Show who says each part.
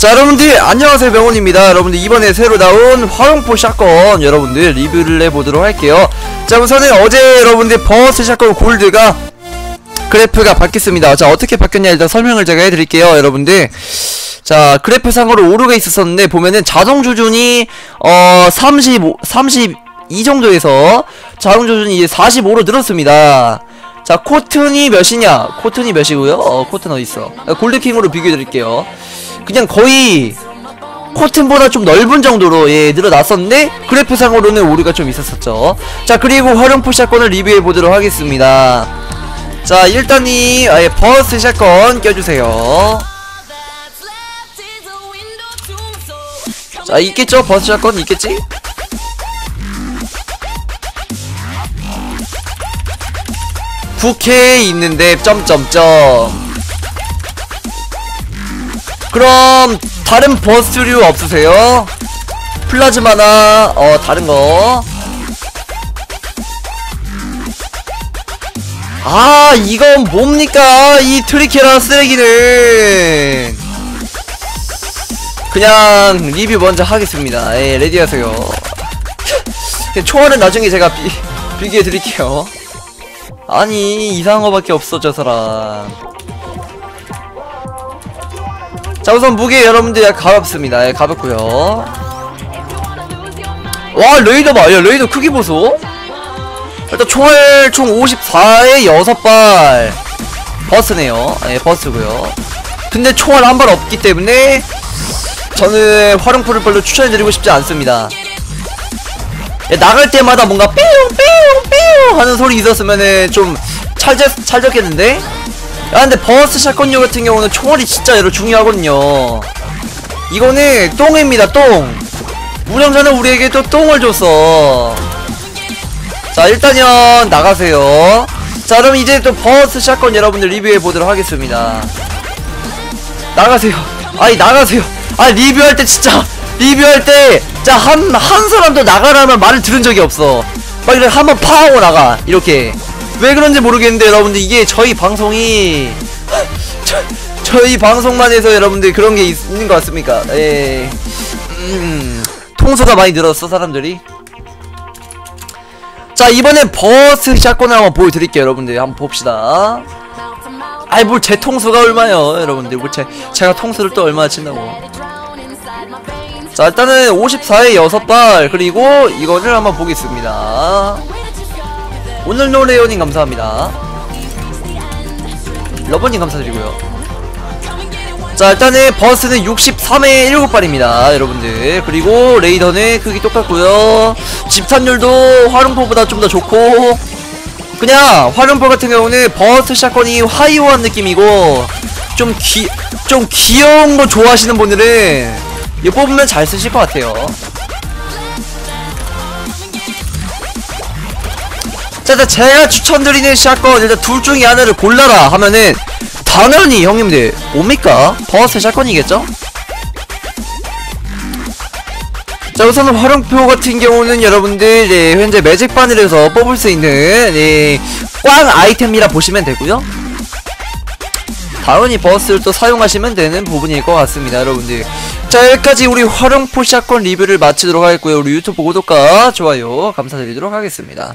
Speaker 1: 자 여러분들 안녕하세요. 명훈입니다. 여러분들 이번에 새로 나온 화룡포 샷건 여러분들 리뷰를 해보도록 할게요. 자 우선은 어제 여러분들 버스 샷건 골드가 그래프가 바뀌었습니다. 자 어떻게 바뀌었냐 일단 설명을 제가 해드릴게요 여러분들. 자 그래프상으로 오르가 있었었는데 보면은 자동 조준이 어 35, 32 정도에서 자동 조준이 이제 45로 늘었습니다. 자 코튼이 몇이냐? 코튼이 몇이고요? 어 코튼 어딨어? 골드킹으로 비교해드릴게요 그냥 거의 코튼보다 좀 넓은 정도로 예 늘어났었는데 그래프상으로는 오류가 좀 있었었죠. 자 그리고 활용포 샷건을 리뷰해 보도록 하겠습니다. 자 일단 이 아 예 버스 샷건 껴주세요. 자 있겠죠? 버스 샷건 있겠지? 국회에 있는데 점점점 그럼 다른 버스류 없으세요? 플라즈마나 어 다른거. 아 이건 뭡니까? 이 트리케라 쓰레기는. 그냥 리뷰 먼저 하겠습니다. 예 레디하세요. 초월은 나중에 제가 비, 비교해 드릴게요. 아니 이상한 거밖에 없어 저 사람 자 우선 무게 여러분들 가볍습니다. 예, 가볍고요. 와 레이더 봐. 야, 레이더 크기 보소. 일단 총알 총 54에 6발. 버스네요. 예 버스고요. 근데 총알 한 발 없기 때문에 저는 활용풀을 별로 추천해드리고 싶지 않습니다. 예, 나갈 때마다 뭔가 삐용 삐용 삐용 하는 소리 있었으면은 좀 찰졌, 찰졌겠는데? 야 근데 버스 샷건용 같은 경우는 총알이 진짜 여러 중요하거든요. 이거는 똥입니다 똥. 우령자는 우리에게 또 똥을 줬어 자 일단은 나가세요. 자 그럼 이제 또 버스 샷건 여러분들 리뷰해 보도록 하겠습니다. 나가세요. 아니 나가세요. 아 리뷰할 때 진짜 리뷰할 때 자 한한 한 사람도 나가라는 말을 들은 적이 없어. 막 이렇게 한번 파하고 나가. 이렇게 왜 그런지 모르겠는데 여러분들 이게 저희 방송이 저, 저희 방송만 해서 여러분들 그런 게 있, 있는 것 같습니까? 예. 음, 통수가 많이 늘었어 사람들이. 자 이번엔 버스 샷건을 한번 보여드릴게요 여러분들. 한번 봅시다. 아이 뭘 제 통수가 얼마요 여러분들? 뭐 제, 제가 통수를 또 얼마나 친다고. 자 일단은 54에 6발 그리고 이거를 한번 보겠습니다 오늘 노래요님 감사합니다. 러버님 감사드리고요. 자 일단은 버스는 63에 7발입니다 여러분들. 그리고 레이더는 크기 똑같고요. 집탄율도 활용포보다 좀 더 좋고 그냥 활용포 같은 경우는 버스 샷건이 화이오한 느낌이고 좀 귀, 좀 귀여운 거 좋아하시는 분들은 이거 뽑으면 잘 쓰실 것 같아요 자, 일단 제가 추천드리는 샷건 일단 둘 중에 하나를 골라라 하면은 당연히 형님들 뭡니까? 버스 샷건이겠죠? 자 우선은 활용표 같은 경우는 여러분들 네, 현재 매직 바늘에서 뽑을 수 있는 네, 꽝 아이템이라 보시면 되고요 당연히 버스를 또 사용하시면 되는 부분일 것 같습니다 여러분들 자 여기까지 우리 활용포 샷건 리뷰를 마치도록 하겠고요 우리 유튜브 구독과 좋아요 감사드리도록 하겠습니다